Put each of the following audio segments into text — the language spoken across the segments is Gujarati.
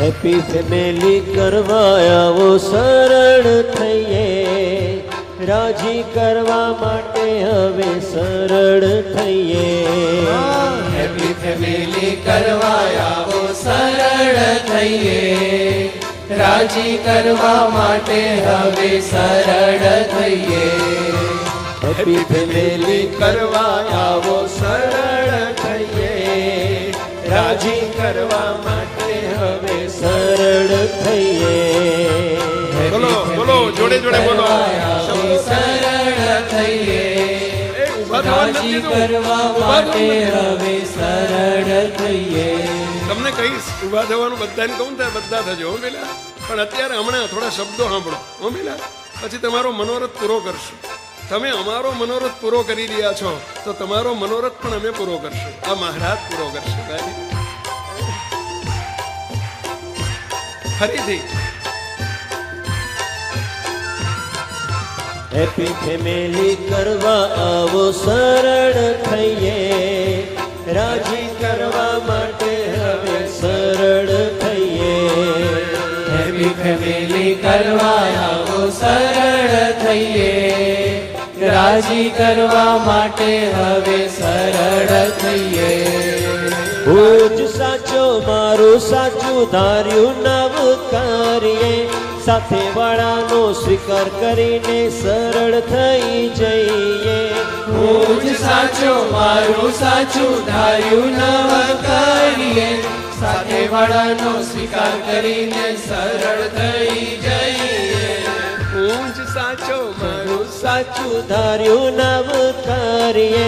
હેપી ફેમિલી કરવા આવો સરળ થઈએ. રાજી કરવા માટે હવે સરળ થઈએ. હેપી ફેમિલી કરવા આવો સરળ થઈએ. રાજી કરવા માટે હવે સરળ થઈએ. હેપી ફેમિલી કરવા આવો સરળ થઈએ. રાજી કરવા માટે હવે સરળ થઈએ. બોલો બોલો જોડે જોડે બોલો. સરળ થઈએ. રાજી કરવા માટે હવે સરળ થઈએ. તમને કહીશ ઊભા થવાનું બધાને કહું ને બધા થજો હો પેલા પણ અત્યારે હમણાં થોડા શબ્દો સાંભળો હો પેલા પછી તમારો મનોરથ પૂરો કરશું. તમે અમારો મનોરથ પૂરો કરી રહ્યા છો તો તમારો મનોરથ પણ અમે પૂરો કરશું. આ મહારાજ પૂરો કરશે ફરીથી હેપી ફેમિલી કરવા આવો સરળ થઈએ. રાજી કરવા માટે હવે સરળ થઈએ. હેપી ફેમિલી કરવા આવો સરળ થઈએ. રાજી કરવા માટે હવે સરળ થઈએ. જ સાચો મારું સાચું ધાર્યું નવ કાર્ય સાથે વાળાનો સ્વીકાર કરીને સરળ થઈ જઈએ. હું જ સાચો મારું સાચું ધાર્યું નવ કાર્ય સાથે વાળાનો સ્વીકાર કરીને સરળ થઈ જઈએ. હું જ સાચો મારું સાચું ધાર્યું નવ કરીએ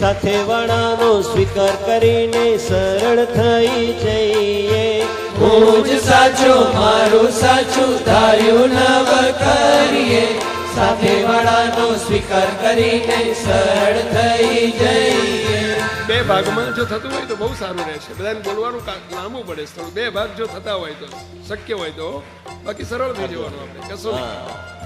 સાથે વાળાનો સ્વીકાર કરીને સરળ થઈ જઈએ. હું જ સાચો મારું સાચું ધાર્યું નવ કરીએ. સાથે વાળાનો સ્વીકાર કરીને સરળ થઈ જઈએ. બે ભાગમાં જો થતું હોય તો બહુ સારું રહેશે. બધાને બોલવાનું લાંબુ પડે થોડું. બે ભાગ જો થતા હોય તો શક્ય હોય તો. બાકી સરળ થઈ જવાનું આપણે. કશું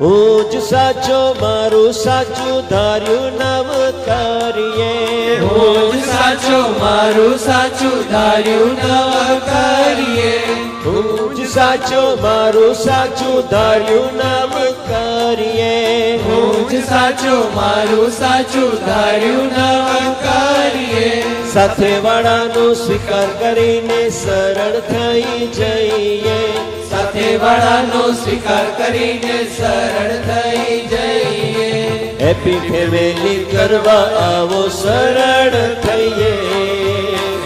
હું જ સાચો મારું સાચું ધાર્યું નવ કરીએ. હું જ સાચો મારું સાચું ધાર્યું નવ કરીએ. હું જ સાચો મારું સાચું ધાર્યું નવ કરીએ. હું જ સાચો મારું સાચું ધાર્યું નવ કરીએ. સાથે વાળાનો સ્વીકાર કરીને સરળ થઈ જઈએ. સાથે સ્વીકાર કરીને સરળ થઈ જઈએ. હેપી ફેમિલી કરવા આવો સરળ થઈએ.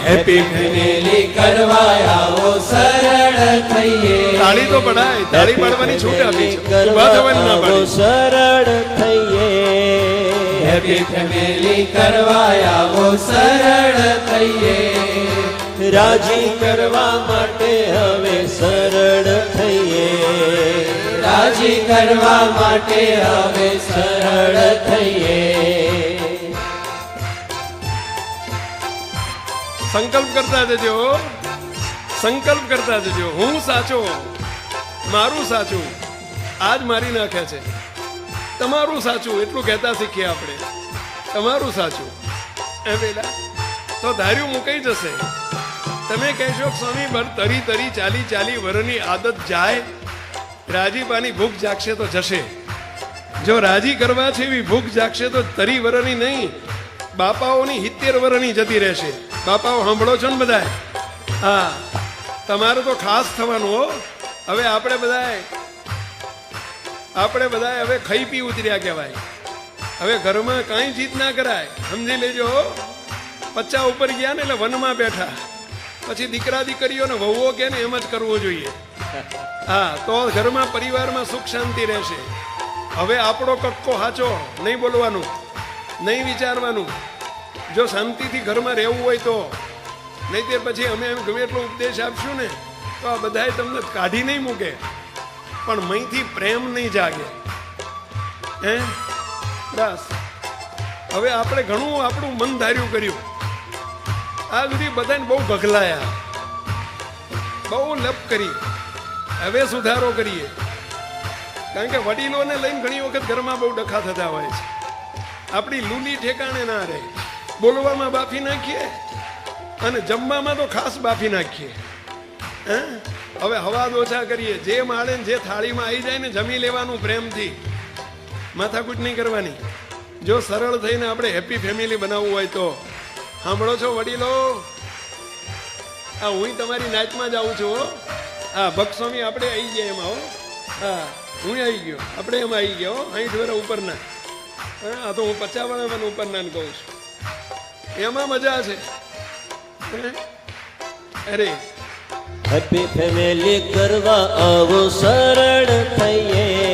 હેપી ફેમિલી કરવા આવો સરળ થઈએ. તાળી તો પડાય તાળી પાડવાની છૂટ આપી છે. ઊભા થવાની ના આવો પાડી. સરળ થઈએ. હેપી ફેમિલી કરવા આવો સરળ થઈએ. રાજી કરવા માટે રાજી કરવા માટે હવે સરળ થઈએ. સંકલ્પ કરતા જજો. સંકલ્પ કરતા જજો. હું સાચો મારું સાચું. આજ મારી નાખે છે. તમારું સાચું. એટલું કહેતા શીખીએ આપણે. તમારું સાચું. એ પેલા તો ધાર્યું મુકાઈ જશે. તમે કહેશો, સ્વામી તરી તરી ચાલી ચાલી વરની આદત જાય. રાજીપાની ભૂખ જાગશે તો જશે. જો રાજી કરવા છે એવી ભૂખ જાગશે તો તરી વરની નહીં. બાપાઓની હિત્તેર વરની જતી રહેશે. બાપાઓ, સાંભળો છો ને બધાય? હા. તમારું તો ખાસ થવાનું હો. હવે આપણે બધાએ આપણે બધાય હવે ખાઈ પી ઉતર્યા કહેવાય. હવે ઘરમાં કાંઈ જીત ના કરાય. સમજી લેજો. પચ્ચા ઉપર ગયા ને એટલે વનમાં બેઠા. પછી દીકરા દીકરીઓને વહુઓ કે ને એમ જ કરવું જોઈએ. હા, તો ઘરમાં પરિવારમાં સુખ શાંતિ રહેશે. હવે આપણો કક્કો હાચો, નહીં બોલવાનું, નહીં વિચારવાનું. જો શાંતિથી ઘરમાં રહેવું હોય તો. નહીં તે પછી અમે એમ ગમે એટલો ઉપદેશ આપશું ને, તો આ બધાય તમને કાઢી નહીં મૂકે. પણ મહીથી પ્રેમ નહીં જાગે. હે? બસ. હવે આપણે ઘણું આપણું મન ધાર્યું કર્યું. આ સુધી બધાને બહુ ગગલાયા બહુ લપ કરી. હવે સુધારો કરીએ. કારણ કે વડીલોને લઈને ઘણી વખત ઘરમાં બહુ ડખા થતા હોય છે. આપણી લૂલી ઠેકાણે ના રહે. બોલવામાં બાફી નાખીએ અને જમવામાં તો ખાસ બાફી નાખીએ. હે? હવે હવાદ ઓછા કરીએ. જે માળે જે થાળીમાં આવી જાય ને જમી લેવાનું પ્રેમથી. માથાકૂટ નહીં કરવાની. જો સરળ થઈને આપણે હેપી ફેમિલી બનાવવું હોય તો. સાંભળો છો વડીલો? આ હું તમારી નાચમાં જ આવું છું હો. હા ભક્તસ્વામી આપણે આવી ગયા એમાં, હો. હા, હું આવી ગયો. આપણે એમાં આવી ગયા, હો. અહીં વર્ષ ઉપરના. હા તો હું પચાવન પણ ઉપરના કહું છું. એમાં મજા છે? અરે. હેપી ફેમિલી કરવા આવો સરળ થઈએ.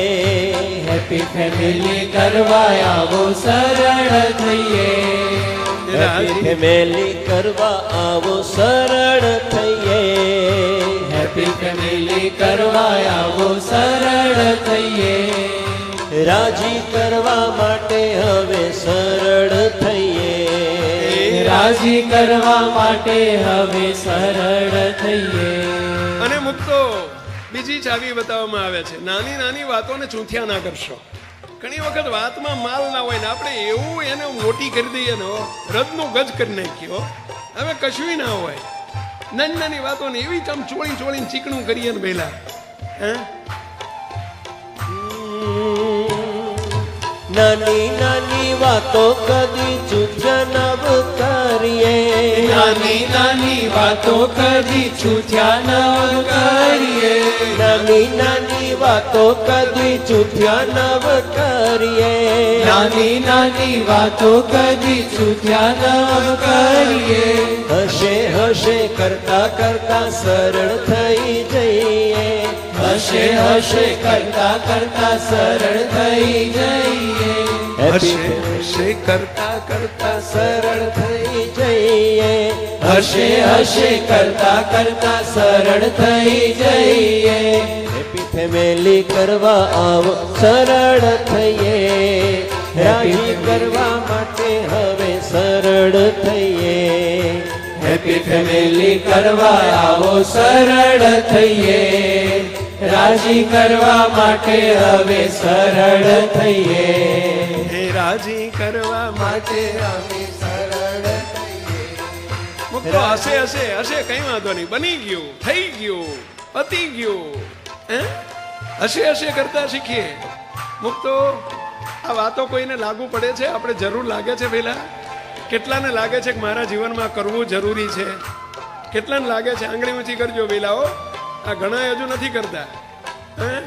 હેપી ફેમિલી કરવા આવો સરળ થઈએ. હેપી ફેમિલી કરવા આવો સરળ થઈએ. હેપી ફેમિલી કરવા આવો સરળ થઈએ. રાજી કરવા માટે હવે સરળ થઈએ. રાજી કરવા માટે હવે સરળ થઈએ. અને મુક્તો બીજી ચાવી બતાવવામાં આવે છે. નાની નાની વાતોને ચૂંથિયા ના કરશો. ઘણી વખત વાતમાં માલ ના હોય ને આપણે એવું એને મોટી કરી દઈએ ને રદનો ગજ કરી નાખ્યો. હવે કશું ના હોય. નાની નાની વાતોને એવી કામ ચોળી ચોળીને ચીકણું કરીએ ને પહેલા હે? નાની નાની વાતો કદી ચૂચન કરીએ. નાની નાની વાતો કદી છૂટ્યા ન કરીએ. નાની નાની વાતો કદી ચૂથ્યા નવ કરીએ. નાની નાની વાતો કદી છૂટ્યા ન કરીએ. હશે હશે કરતા કરતા સરળ થઈ જઈએ. હશે હશે કરતા કરતા સરળ થઈ જઈએ. હશે હશે કરતા કરતા સરળ થઈ જઈએ. હશે હશે કરતા કરતા સરળ થઈ જઈએ. હેપી ફેમિલી કરવા આવો સરળ થઈએ. રાજી કરવા માટે હવે સરળ થઈએ. હેપી ફેમિલી કરવા આવો સરળ થઈએ. રાજી કરવા માટે હવે સરળ થઈએ. હે રાજી કરવા માટે અમે સરળ મુક્તો હશે હશે હશે કઈ વાંધો નહીં. બની ગયું થઈ ગયું પતી ગયું. હે? હશે હશે કરતા શીખીએ. મુક્તો આ વાતો કોઈને લાગુ પડે છે? આપણે જરૂર લાગે છે પેલા? કેટલાને લાગે છે કે મારા જીવનમાં કરવું જરૂરી છે? કેટલાને લાગે છે? આંગળી ઊંચી કરજો પેલાઓ આ ઘણા હજુ નથી કરતા. હે?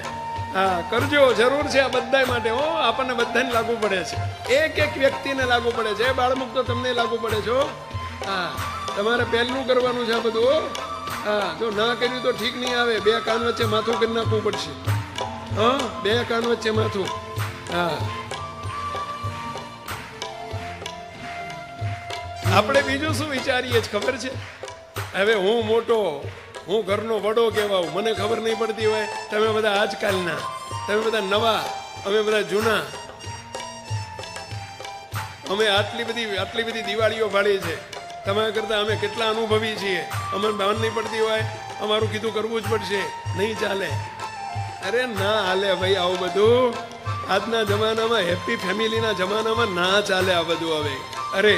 કરજો, જરૂર છે આ બધા માટે. હો, આપણને બધાને લાગુ પડે છે. એક એક વ્યક્તિને લાગુ પડે છે. બાળમુક તો તમને લાગુ પડે છો, હા. તમારે પહેલું કરવાનું છે આ બધું, હા. જો ના કર્યું તો ઠીક નહીં આવે. બે કાન વચ્ચે માથું કરી નાખવું પડશે. હા, બે કાન વચ્ચે માથું. હા. આપણે બીજું શું વિચારીએ ખબર છે? હવે હું મોટો હું ઘરનો વડો કહેવાઉં. મને ખબર નહીં પડતી હોય. તમે બધા આજકાલના. તમે બધા નવા. અમે બધા જૂના. અમે આટલી બધી આટલી બધી દિવાળીઓ પાડી છે. તમારા કરતાં અમે કેટલા અનુભવી છીએ. અમને ભાન નહીં પડતી હોય. અમારું કીધું કરવું જ પડશે. નહીં ચાલે. અરે ના હાલે ભાઈ આવું બધું. આજના જમાનામાં હેપી ફેમિલીના જમાનામાં ના ચાલે આ બધું હવે. અરે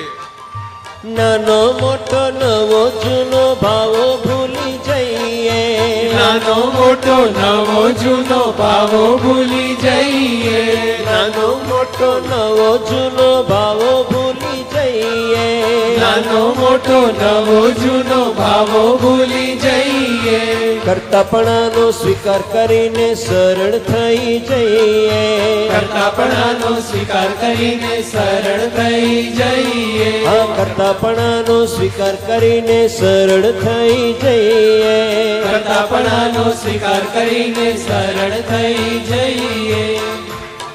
નાનો મોટો નવો જૂનો ભાવો ભૂલી જઈએ. નાનો મોટો નવો જૂનો ભાવો ભૂલી જઈએ. નાનો મોટો નવો જૂનો ભાવો ભૂલી જઈએ. નાનો મોટો નવો જૂનો ભાવો ભૂલી જઈએ. કરતાપણાનો સ્વીકાર કરીને સરળ થઈ જઈએ. કરતાપણાનો સ્વીકાર કરીને સરળ થઈ જઈએ. હા કરતાપણાનો સ્વીકાર કરીને સરળ થઈ જઈએ. કરતાપણાનો સ્વીકાર કરીને સરળ થઈ જઈએ.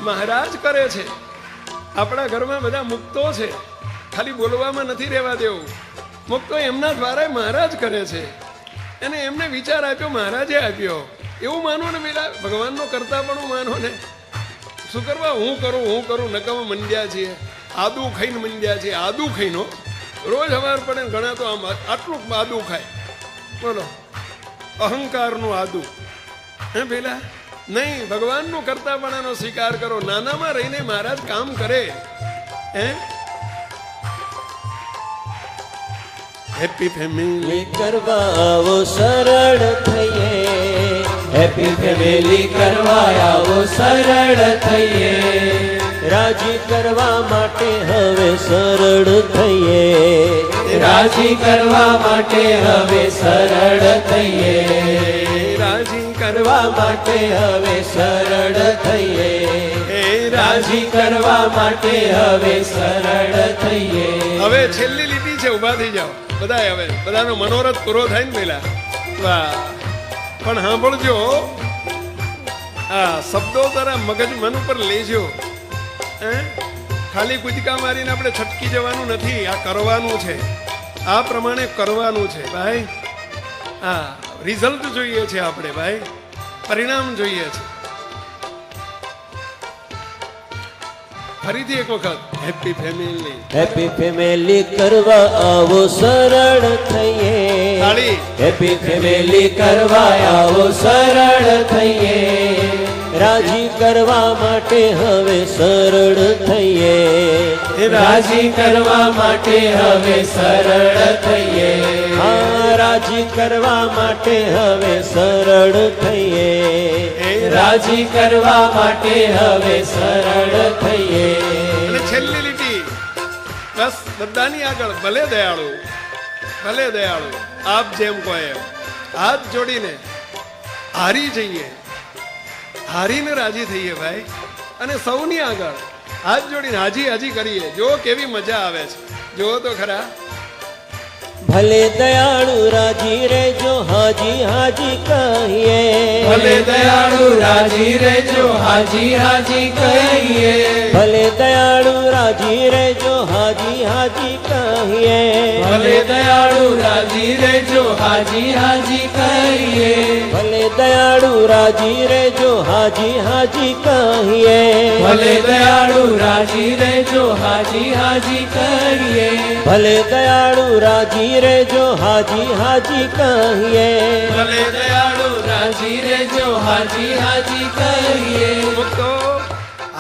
મહારાજ કરે છે. આપણા ઘરમાં બધા મુક્તો છે. ખાલી બોલવામાં નથી રહેવા દેવું. મુક્તો એમના દ્વારા મહારાજ કરે છે. અને એમને વિચાર આપ્યો, મહારાજે આપ્યો. એવું માનો ને પેલા ભગવાનનો કરતા પણ માનો ને. શું કરવા? હું કરું હું કરું નકમ મંડ્યા છીએ. આદુ ખાઈને મંડ્યા છીએ, આદુ ખાઈનો રોજ હવાર પડે ઘણા તો આમ આટલું આદુ ખાય. બોલો. અહંકારનું આદુ. હે પેલા નહીં, ભગવાનનું કરતાપણાનો સ્વીકાર કરો. નાનામાં રહીને મહારાજ કામ કરે. હે? હેપી ફેમિલી કરવા આવો સરળ થઈએ હેપી ફેમિલી કરવા આવો સરળ થઈએ રાજી કરવા માટે હવે સરળ થઈએ રાજી કરવા માટે હવે સરળ થઈએ રાજી કરવા કરવા માટે હવે સરળ થઈએ હે રાજી રાજી કરવા માટે હવે સરળ થઈએ હવે છેલ્લી લીટી છે ઊભા થઈ જાઓ બધા હવે, બધાનો મનોરથ પૂરો થાય ને પેલા પણ સાંભળજો, આ શબ્દો તારા મગજ મન ઉપર લેજો. હે? ખાલી કૂદકા મારીને આપણે છટકી જવાનું નથી, આ કરવાનું છે. આ પ્રમાણે કરવાનું છે, ભાઈ. હા રિઝલ્ટ જોઈએ છે આપણે, ભાઈ. પરિણામ જોઈએ છે. ફરીથી એક વખત હેપી ફેમિલી હેપી ફેમિલી કરવા આવો સરળ થઈએ. હેપી ફેમિલી કરવા આવો સરળ થઈએ. રાજી કરવા માટે હવે સરળ થઈએ. રાજી કરવા માટે હવે સરળ થઈએ. હા રાજી કરવા માટે હવે સરળ થઈએ. રાજી કરવા માટે હવે સરળ થઈએ. અને છેલ્લી લીટી. બસ બધાની આગળ ભલે દયાળુ ભલે દયાળુ આપ જેમ કહો એમ. હાથ જોડીને હારી જઈએ. હારીને રાજી થઈએ ભાઈ. અને સૌની આગળ હાથ જોડીને હાજી હાજી કરીએ. જો કેવી મજા આવે છે. જુઓ તો ખરા. भले दयालु राज़ी रे जो हाजी हाजी कहिए। भले दयालु राज़ी रे जो हाजी हाजी कहिए। भले दयालु राज़ी रे जो हाजी हाजी कहिए। भले दयालु राज़ी रे जो हाजी हाजी कहिए। भले દયાળુ રાજી રેજો હાજી હાજી કહીએ। ભલે દયાળુ રાજી રેજો હાજી હાજી કહીએ। ભલે દયાળુ રાજી રેજો હાજી હાજી કહીએ। ભલે દયાળુ રાજી રેજો હાજી હાજી કહીએ। તો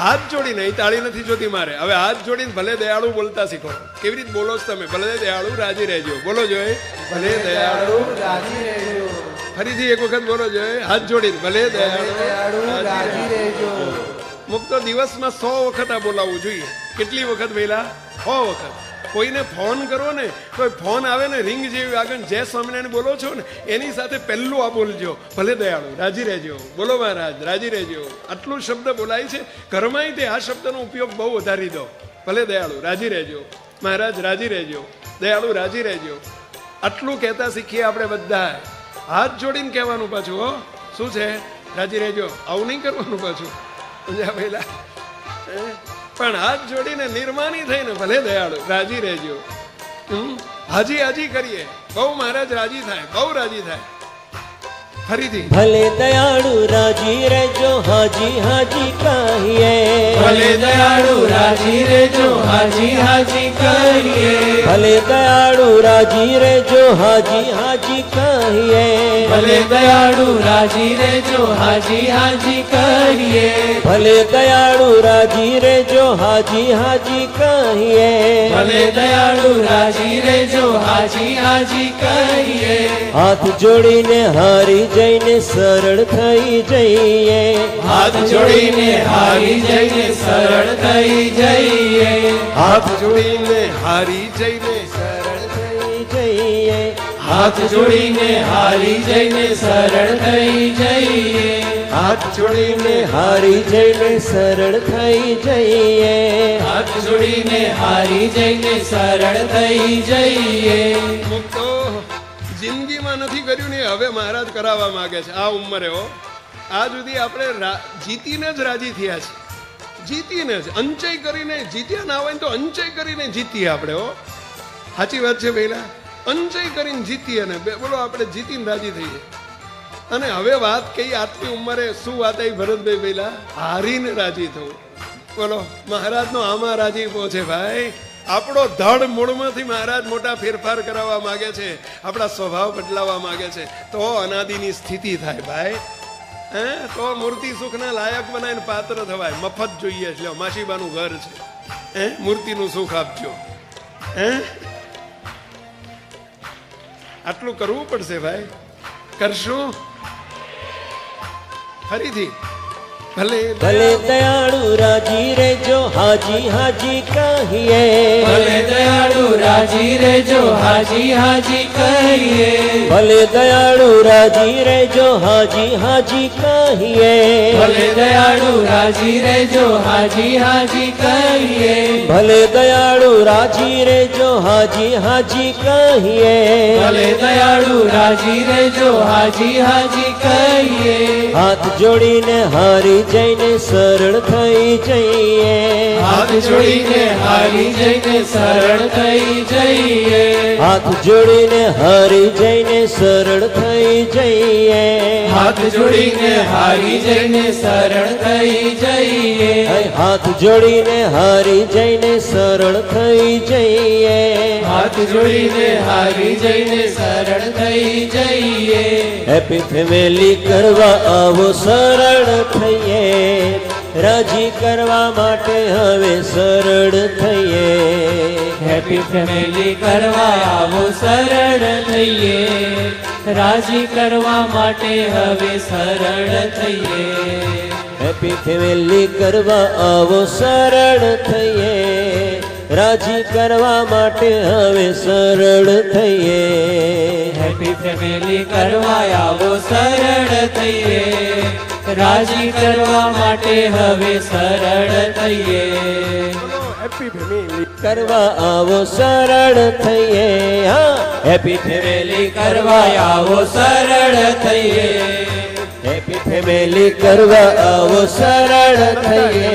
હાથ જોડીને અહીં તાળી નથી જોતી મારે। હવે હાથ જોડીને ભલે દયાળુ બોલતા શીખો। કેવી રીતે બોલો છો તમે? ભલે દયાળુ રાજી રહેજો। બોલો જોઈએ ભલે દયાળુ ફરીથી એક વખત બોલો જોઈએ હાથ જોડીને, ભલે રહેજો મુક્તો દિવસમાં સો વખત આ બોલાવવું જોઈએ. કેટલી વખત પહેલા સો વખત. કોઈને ફોન કરો ને કોઈ ફોન આવે ને, રિંગ જેવી આગળ જય સ્વામિનારાયણ બોલો છો ને, એની સાથે પહેલું આ બોલજો. ભલે દયાળુ, રાજી રહેજો. બોલો મહારાજ, રાજી રહેજો. આટલું શબ્દ બોલાય છે ઘરમાંય તે આ શબ્દનો ઉપયોગ બહુ વધારી દો. ભલે દયાળુ, રાજી રહેજો. મહારાજ, રાજી રહેજો. દયાળુ, રાજી રહેજો. આટલું કહેતા શીખીએ આપણે બધા હાથ જોડીને કહેવાનું પાછું, હો. શું છે? રાજી રહેજો. આવું નહીં કરવાનું પાછું. પહેલા? પણ હાથ જોડીને નિર્માની થઈને ભલે દયાળુ, રાજી રહેજો? હાજી હાજી કરીએ. બહુ મહારાજ રાજી થાય, બહુ રાજી થાય. ફરીથી. ભલે દયાળુ, રાજી રહેજો. હાજી હાજી કહીએ. ભલે દયાળુ રાજી રેજો હાજી હાજી કહીએ। ભલે દયાળુ રાજી રેજો હાજી હાજી કહીએ। ભલે દયાળુ રાજી રેજો હાજી હાજી કહીએ। ભલે દયાળુ રાજી રેજો હાજી હાજી કહીએ। ભલે દયાળુ રાજી રેજો હાજી હાજી કહીએ। હાથ જોડીને હારી જઈને સરળ થઈ જઈએ। હાથ જોડીને હારી જઈને સરળ થઈ જઈએ. હાથ જોડીને હારી જઈને સરળ થઈ જઈએ. હાથ જોડીને હારી જઈને સરળ થઈ જઈએ. હાથ જોડીને હારી જઈને સરળ થઈ જઈએ. હાથ જોડીને હારી જઈને સરળ થઈ જઈએ. મુક્તો જિંદગીમાં નથી કર્યું ને હવે મહારાજ કરાવવા માંગે છે. આ ઉંમરે હો. આ સુધી આપણે જીતીને જ રાજી થયા છે જીતીને જ, અંચય કરીને જીત્યા ના હોય તો અંચય કરીને જીતીએ આપણે, હો. સાચી વાત છે પહેલા અંચય કરીને જીતીએ ને બોલો, આપણે જીતીને રાજી થઈએ. અને હવે વાત કઈ આટલી ઉંમરે, શું વાત આવી ભરતભાઈ પહેલા હારીને રાજી થવું. બોલો, મહારાજનો આમાં રાજીપો છે ભાઈ. આપણો ધડ મૂળમાંથી મહારાજ મોટા ફેરફાર કરાવવા માંગે છે, આપણા સ્વભાવ બદલાવવા માંગે છે. તો અનાદિની સ્થિતિ થાય ભાઈ. હે? તો મૂર્તિ સુખના લાયક બનાવીને પાત્ર થવાય. મફત જોઈએ લ્યો, માસીબાનું ઘર છે. હે? મૂર્તિનું સુખ આપજો. હે? આટલું કરવું પડશે ભાઈ. કરશું? ફરીથી. ભલે ભલે દયાળુ રાજી રેજો હાજી હાજી કહીએ ભલે દયાળુ રાજી રેજો હાજી હાજી કહીએ ભલે દયાળુ રાજી રેજો હાજી હાજી કહીએ ભલે દયાળુ રાજી રેજો હાજી હાજી કહીએ ભલે દયાળુ રાજી રેજો હાજી હાજી કહીએ ભલે દયાળુ રાજી રેજો હાજી હાજી કહીએ હાથ જોડીને હારી જઈને સરળ થઈ જઈએ હાથ જોડીને હારી જઈને સરળ થઈ જઈએ હાથ જોડીને હારી જઈને સરળ થઈ જઈએ હાથ જોડીને હારી જઈને સરળ થઈ જઈએ હાય, હાથ જોડીને હારી જઈને સરળ થઈ જઈએ હાથ જોડીને હારી જઈને સરળ થઈ જઈએ. હેપી ફેમિલી કરવા આવો સરળ થઈએ. રાજી કરવા માટે હવે સરળ થઈએ. હેપી ફેમિલી કરવા આવો સરળ થઈએ. રાજી કરવા માટે હવે સરળ થઈએ. હેપી ફેમિલી કરવા આવો સરળ થઈએ. રાજી કરવા માટે હવે સરળ થઈએ. હેપી ફેમિલી કરવા આવો સરળ થઈએ. રાજી કરવા માટે હવે સરળ થઈએ. હેપી ફેમિલી કરવા આવો સરળ થઈએ હા. હેપી ફેમિલી કરવા આવો સરળ થઈએ. ફેમિલી કરવા આવો સરળ થઈએ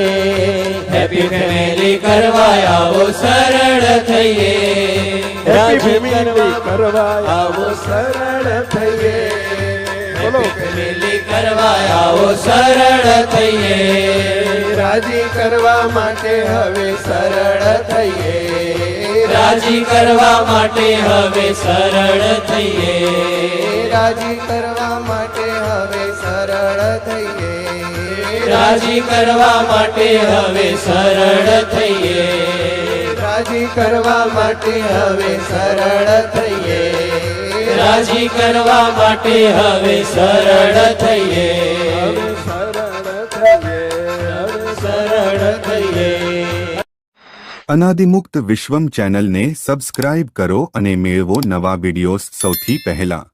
હેપી ફેમિલી કરવા આવો સરળ થઈએ રાજી કરવા આવો સરળ થઈએ ફેમિલી કરવા આવો સરળ થઈએ રાજી કરવા માટે હવે સરળ થઈએ રાજી કરવા માટે હવે સરળ થઈએ રાજી કરવા રાજી કરવા માટે હવે સરળ થઈએ. રાજી કરવા માટે હવે સરળ થઈએ. રાજી કરવા માટે હવે સરળ થઈએ. સરળ થઈએ. અનાદિમુક્ત વિશ્વમ ચેનલને સબસ્ક્રાઇબ કરો અને મેળવો નવા વીડિયો સૌથી પહેલા.